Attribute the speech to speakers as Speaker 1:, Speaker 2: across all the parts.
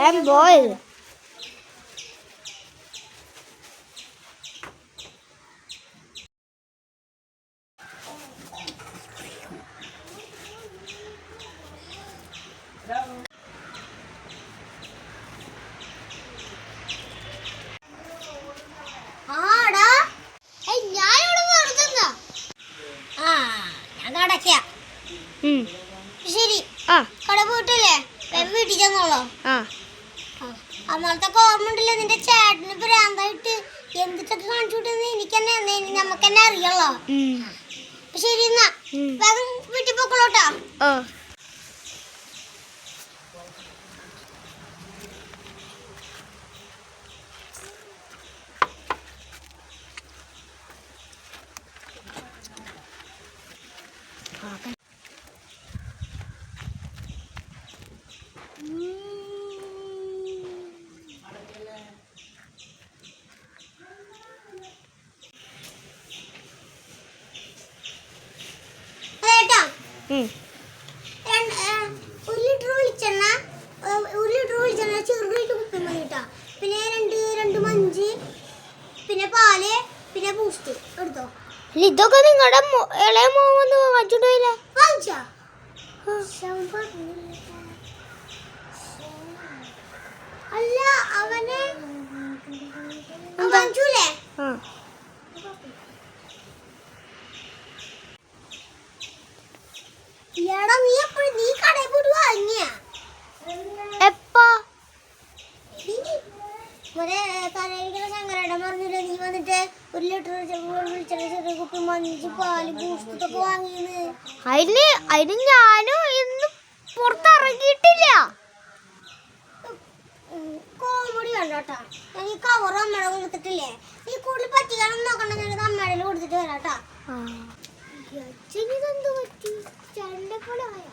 Speaker 1: വേം പോയത്
Speaker 2: ശരി.
Speaker 1: ആ.
Speaker 2: കട പോയിട്ടില്ലേ വേഗം വീട്ടിൽ ചെന്നോളോ.
Speaker 1: ആ.
Speaker 2: അന്നത്തെ ഓർമ്മ ഉണ്ടല്ലോ നിന്റെ ചേട്ടന് ഭ്രാന്തായിട്ട് എന്തിട്ടൊക്കെ കാണിച്ചു വിട്ടെന്ന് എനിക്ക് തന്നെ നമുക്ക് തന്നെ അറിയാലോ ശരി എന്നാ. വേഗം വീട്ടിൽ പോക്കോളൂട്ടാ ഒരു ലിറ്റർ വെളിച്ചെണ്ണ ഏ, ഒരു ലിറ്റർ വെളിച്ചെണ്ണ ചെറുതായിട്ട് കുപ്പി മതി കേട്ടോ പിന്നെ രണ്ട് രണ്ട് മഞ്ച് പിന്നെ പാൽ പിന്നെ ബൂസ്റ്റ് എടുത്തോ.
Speaker 1: അല്ല, ഇതൊക്കെ നിങ്ങളുടെ ഇളയ മോൻ വന്ന് വാങ്ങിച്ചോണ്ട് പോയില്ല?
Speaker 2: വാങ്ങിച്ചാ? അല്ല അവനെ വാങ്ങിച്ചൂലേ? ഒരു തലയിരിക്കുന്ന ശങ്കരേട്ടൻ പറഞ്ഞില്ലേ നീ വന്നിട്ട് ഒരു ലിറ്റർ വിളിച്ചെണ്ണ ചെറിയ കുപ്പി മഞ്ച് പാൽ ബൂസ്റ്റൊക്കെ വാങ്ങിയെന്ന്.
Speaker 1: അതിന് അതിന് ഞാനും ഇന്ന് പുറത്തിറങ്ങിയിട്ടില്ല.
Speaker 2: കോമഡി വേണ്ട കേട്ടാ ഞാൻ ഈ കവർ അമ്മയുടെ കൊടുത്തിട്ടില്ലേ നീ കൂടുതൽ പറ്റിക്കാനൊന്നും നോക്കണ്ട ഞാനിത് അമ്മയുടെ കൊടുത്തിട്ട് വരാട്ടാ അച്ഛനിതെന്ത് പറ്റി? ചേട്ടനെ പോലെ ആയാ?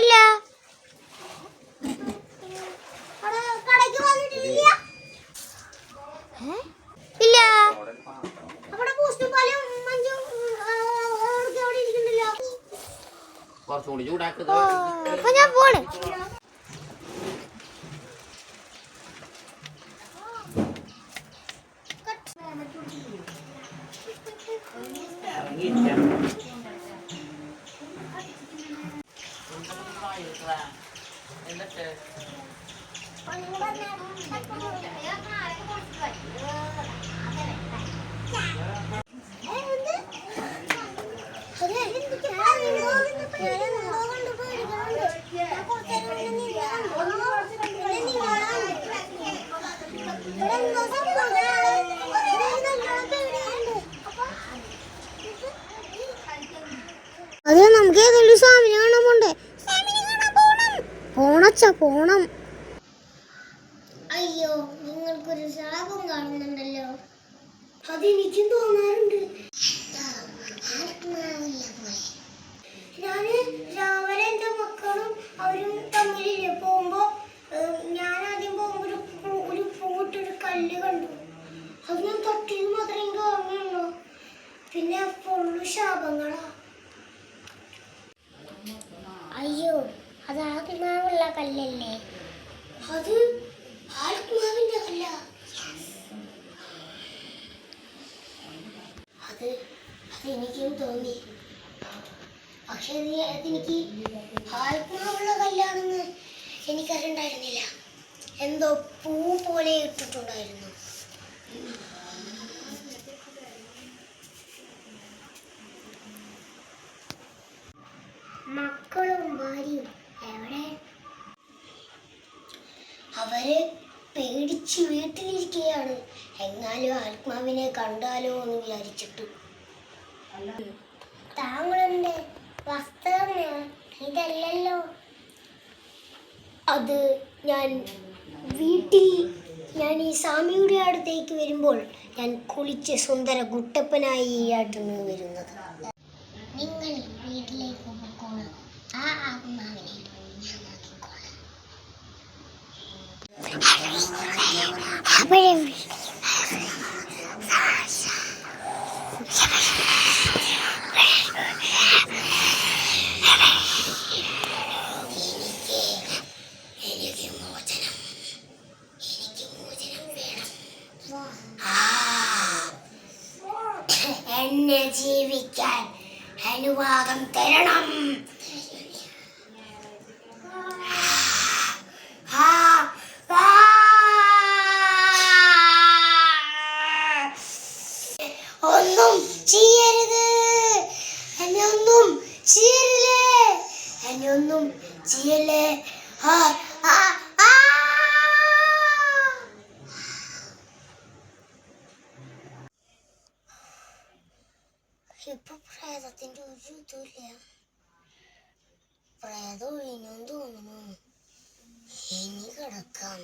Speaker 1: ഇല്ല.
Speaker 2: അവിടെ കടയ്ക്ക് വന്നിട്ടില്ല?
Speaker 1: ഇല്ല.
Speaker 2: അവിടെ ബൂസ്റ്റും പാലും മഞ്ചും അവിടെ ഇരിക്കണ്ടല്ലോ
Speaker 3: കുറച്ചും കൂടി ചൂടാക്കുക
Speaker 1: അപ്പൊ ഞാൻ പോണ്.
Speaker 2: അത് നമുക്ക് ഏതെങ്കിലും പോണച്ച പോണം. അയ്യോ നിങ്ങൾക്കൊരു ശാപം കാണുന്നുണ്ടല്ലോ. അതെനിക്കും തോന്നാറുണ്ട്. ഞാൻ രാവിലെ എന്റെ മക്കളും അവരും തമ്മിലില്ലേ പോകുമ്പോ ഏഹ്, ഞാൻ ആദ്യം പോകുമ്പോ ഒരു പൂ- ഒരു പൂട്ടൊരു കല്ല് കണ്ടു അത് ഞാൻ തൊട്ടിയത് മാത്രമേ എനിക്ക് ഓർമ്മയുള്ളൂ പിന്നെ ഫുള്ള് ശാപങ്ങളാ അയ്യോ അത് ആത്മാവുള്ള കല്ലല്ലേ? അത് ആത്മാവിന്റെ കല്ല. അത് അതെനിക്കും തോന്നി. പക്ഷെ അത് അതെനിക്ക് ആത്മാവുള്ള കല്ലാണെന്ന് എനിക്കറിയണ്ടായിരുന്നില്ല എന്തോ പൂ പോലെ ഇട്ടിട്ടുണ്ടായിരുന്നു. എങ്ങാലും ആത്മാവിനെ കണ്ടാലോ എന്ന് വിചാരിച്ചിട്ടു. താങ്കളുടെ വസ്ത്രം ഇതല്ലല്ലോ. അത് ഞാൻ വീട്ടിൽ ഞാൻ ഈ സ്വാമിയുടെ അടുത്തേക്ക് വരുമ്പോൾ ഞാൻ കുളിച്ച് സുന്ദര കുട്ടപ്പനായി ആട്ടിന് വരുന്നത്. നിങ്ങൾ വീട്ടിലേക്ക് പോയിക്കോളൂ ആ ആത്മാവിനെ ഞാൻ നോക്കിക്കോളാം എനിക്ക് മോചനം എനിക്ക് മോചനം വേണം ആ, എന്നെ ജീവിക്കാൻ അനുവാദം തരണം. ഒന്നും ചെയ്യരുത്. എന്നൊന്നും എന്നെ ഒന്നും ചെയ്യല്ലേ? ആ, ആ, ആ. ഇപ്പൊ പ്രേതത്തിന്റെ ഒരു ഇതുമില്ല പ്രേതം ഒഴിഞ്ഞു തോന്നുന്നു ഇനി കിടക്കാം